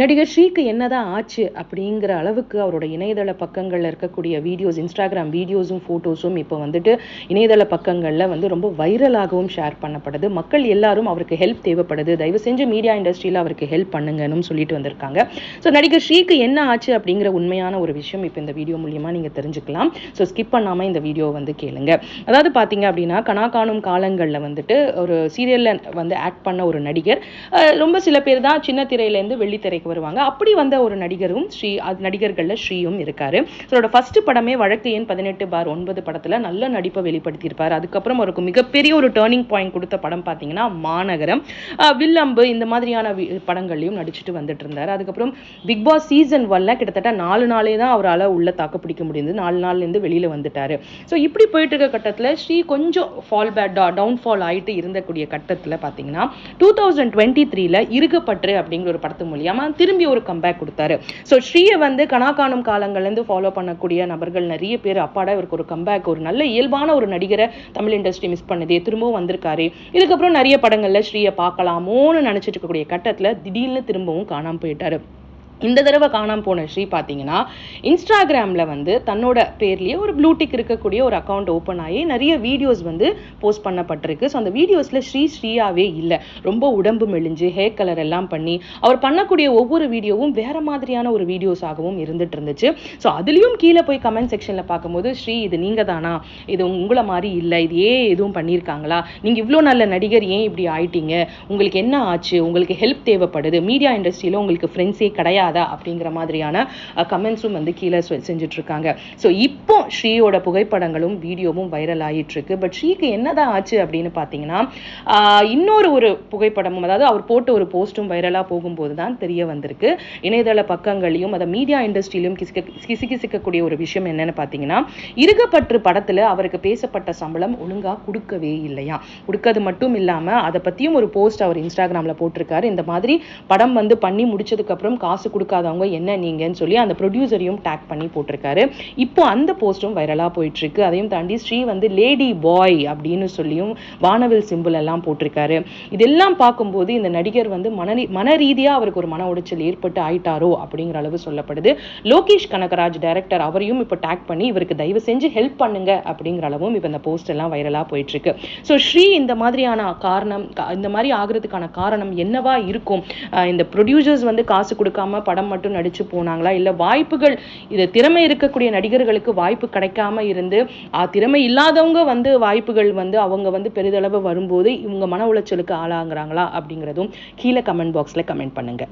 நடிகர் ஸ்ரீக்கு என்னதான் ஆச்சு அப்படிங்கிற அளவுக்கு அவரோட இணையதள பக்கங்களில் இருக்கக்கூடிய வீடியோஸ் இன்ஸ்டாகிராம் வீடியோஸும் ஃபோட்டோஸும் இப்போ வந்துட்டு இணையதள பக்கங்களில் வந்து ரொம்ப வைரலாகவும் ஷேர் பண்ணப்படுது. மக்கள் எல்லாரும் அவருக்கு ஹெல்ப் தேவைப்படுது. தயவு செஞ்சு மீடியா இண்டஸ்ட்ரியில் அவருக்கு ஹெல்ப் பண்ணுங்கன்னு சொல்லிட்டு வந்திருக்காங்க. ஸோ நடிகர் ஸ்ரீக்கு என்ன ஆச்சு அப்படிங்கிற உண்மையான ஒரு விஷயம் இப்போ இந்த வீடியோ மூலியமாக நீங்கள் தெரிஞ்சுக்கலாம். ஸோ ஸ்கிப் பண்ணாமல் இந்த வீடியோ வந்து கேளுங்க. அதாவது பார்த்தீங்க அப்படின்னா கனா காணும் காலங்களில் வந்துட்டு ஒரு சீரியலில் வந்து ஆக்ட் பண்ண ஒரு நடிகர். ரொம்ப சில பேர் தான் சின்ன திரையிலேருந்து வெள்ளித்திரைக்கு வருவாங்க. அப்படி வந்த ஒரு நடிகரும் ஸ்ரீ அது நடிகர்களில் ஸ்ரீயும் இருக்கார். அவரோட ஃபர்ஸ்ட் படமே வழக்கு எண் பதினெட்டு பார் ஒன்பது படத்தில் நல்ல நடிப்பை வெளிப்படுத்தியிருப்பார். அதுக்கப்புறம் அவருக்கு மிகப்பெரிய ஒரு டேர்னிங் பாயிண்ட் கொடுத்த படம் பார்த்தீங்கன்னா மாநகரம். வில்லம்பு இந்த மாதிரியான வி- படங்கள்லையும் நடிச்சுட்டு வந்துட்டு இருந்தார். அதுக்கப்புறம் பிக் பாஸ் சீசன் ஒன்ல கிட்டத்தட்ட நாலு நாளே தான் அவரால் உள்ள தாக்கு பிடிக்க முடியுது நாலு நாள்லேருந்து வெளியில வந்துட்டார். ஸோ இப்படி போயிட்டு இருக்க கட்டத்தில் ஸ்ரீ கொஞ்சம் ஃபால் பேட் டவுன் ஃபால் ஆகிட்டு இருந்தக்கூடிய கட்டத்தில் பார்த்தீங்கன்னா டூ தௌசண்ட் டுவெண்ட்டி த்ரீல இருக்கப்பற்று அப்படிங்கிற ஒரு படத்து மூலியமாக திரும்பி ஒரு கம்பேக் கொடுத்தாரு. ஸோ ஸ்ரீயை வந்து கனா காணும் காலங்கள்லேருந்து ஃபாலோ பண்ணக்கூடிய நபர்கள் நிறைய பேர் அப்பாடா இவருக்கு ஒரு கம்பேக் ஒரு நல்ல இயல்பான ஒரு நடிகரை தமிழ் இண்டஸ்ட்ரி மிஸ் பண்ணுதே திரும்பவும் வந்திருக்காரு. இதுக்கப்புறம் நிறைய படங்களில் ஸ்ரீயை பார்க்கலாமோன்னு நினச்சிட்டு இருக்கக்கூடிய கட்டத்தில் திடீர்னு திரும்பவும் காணாம போயிட்டாரு. இந்த தடவை காணாம போன ஸ்ரீ பார்த்தீங்கன்னா இன்ஸ்டாகிராமில் வந்து தன்னோட பேர்லேயே ஒரு ப்ளூடிக் இருக்கக்கூடிய ஒரு அக்கௌண்ட் ஓப்பன் ஆகி நிறைய வீடியோஸ் வந்து போஸ்ட் பண்ணப்பட்டிருக்கு. ஸோ அந்த வீடியோஸில் ஸ்ரீ ஸ்ரீயாவே இல்லை. ரொம்ப உடம்பு மெலிஞ்சு ஹேர் கலர் எல்லாம் பண்ணி அவர் பண்ணக்கூடிய ஒவ்வொரு வீடியோவும் வேறு மாதிரியான ஒரு வீடியோஸாகவும் இருந்துட்டு இருந்துச்சு. ஸோ அதுலேயும் கீழே போய் கமெண்ட் செக்ஷனில் பார்க்கும்போது ஸ்ரீ இது நீங்கள் தானா? இது உங்களை மாதிரி இல்லை. இது ஏன் எதுவும் பண்ணியிருக்காங்களா? நீங்கள் இவ்வளோ நல்ல நடிகர் ஏன் இப்படி ஆயிட்டீங்க? உங்களுக்கு என்ன ஆச்சு? உங்களுக்கு ஹெல்ப் தேவைப்படுது. மீடியா இண்டஸ்ட்ரியில் உங்களுக்கு ஃப்ரெண்ட்ஸே கிடையாது. அப்படிங்கிற மாதிரியான கமெண்ட்ஸும் வந்து கீழே செஞ்சுட்டு இருக்காங்க ஸோ இப்போ ஸ்ரீயோட புகைப்படங்களும் வீடியோவும் வைரல் ஆயிட்டு இருக்கு பட் ஸ்ரீக்கு என்னதான் ஆச்சு அப்படின்னு பார்த்தீங்கன்னா இன்னொரு ஒரு புகைப்படமும் அதாவது அவர் போட்ட ஒரு போஸ்ட்டும் வைரலாக போகும்போது தான் தெரிய வந்திருக்கு. இணையதள பக்கங்களையும் அதை மீடியா இண்டஸ்ட்ரியிலும் கிசுக்க கிசுகிசுக்கக்கூடிய ஒரு விஷயம் என்னன்னு பார்த்தீங்கன்னா இருகப்பற்று படத்தில் அவருக்கு பேசப்பட்ட சம்பளம் ஒழுங்காக கொடுக்கவே இல்லையா? கொடுக்கறது மட்டும் இல்லாமல் அதை பற்றியும் ஒரு போஸ்ட் அவர் இன்ஸ்டாகிராமில் போட்டிருக்காரு. இந்த மாதிரி படம் வந்து பண்ணி முடிச்சதுக்கப்புறம் காசு கொடுக்காதவங்க என்ன நீங்கன்னு சொல்லி அந்த ப்ரொடியூசரையும் டேக் பண்ணி போட்டிருக்காரு. இப்போ அந்த போஸ்ட்டும் வைரலாக போயிட்டுருக்கு. அதையும் தாண்டி ஸ்ரீ வந்து லேடி பாய் அப்படின்னு சொல்லியும் வானவில் சிம்பிள் எல்லாம் போட்டிருக்காரு. இதெல்லாம் பார்க்கும்போது இந்த நடிகர் வந்து மன மன ரீதியாக அவருக்கு ஒரு மன உடைச்சல் ஏற்பட்டு ஆயிட்டாரோ அப்படிங்கிற அளவு சொல்லப்படுது. லோகேஷ் கனகராஜ் டைரக்டர் அவரையும் இப்போ டேக் பண்ணி இவருக்கு தயவு செஞ்சு ஹெல்ப் பண்ணுங்க அப்படிங்கிற அளவும் இப்போ இந்த போஸ்ட் எல்லாம் வைரலாக போயிட்டுருக்கு. ஸோ ஸ்ரீ இந்த மாதிரியான காரணம் இந்த மாதிரி ஆகுறதுக்கான காரணம் என்னவா இருக்கும்? இந்த ப்ரொடியூசர்ஸ் வந்து காசு கொடுக்காம படம் மட்டும் நடிச்சு போனாங்களா? இல்ல வாய்ப்புகள் இது திறமை இருக்கக்கூடிய நடிகர்களுக்கு வாய்ப்பு கிடைக்காம இருந்து திறமை இல்லாதவங்க வந்து வாய்ப்புகள் வந்து அவங்க வந்து பெரிதளவு வரும்போது இவங்க மன உளைச்சலுக்கு ஆளாகுறாங்களா அப்படிங்கிறதும் கீழே கமெண்ட் பாக்ஸ்ல கமெண்ட் பண்ணுங்க.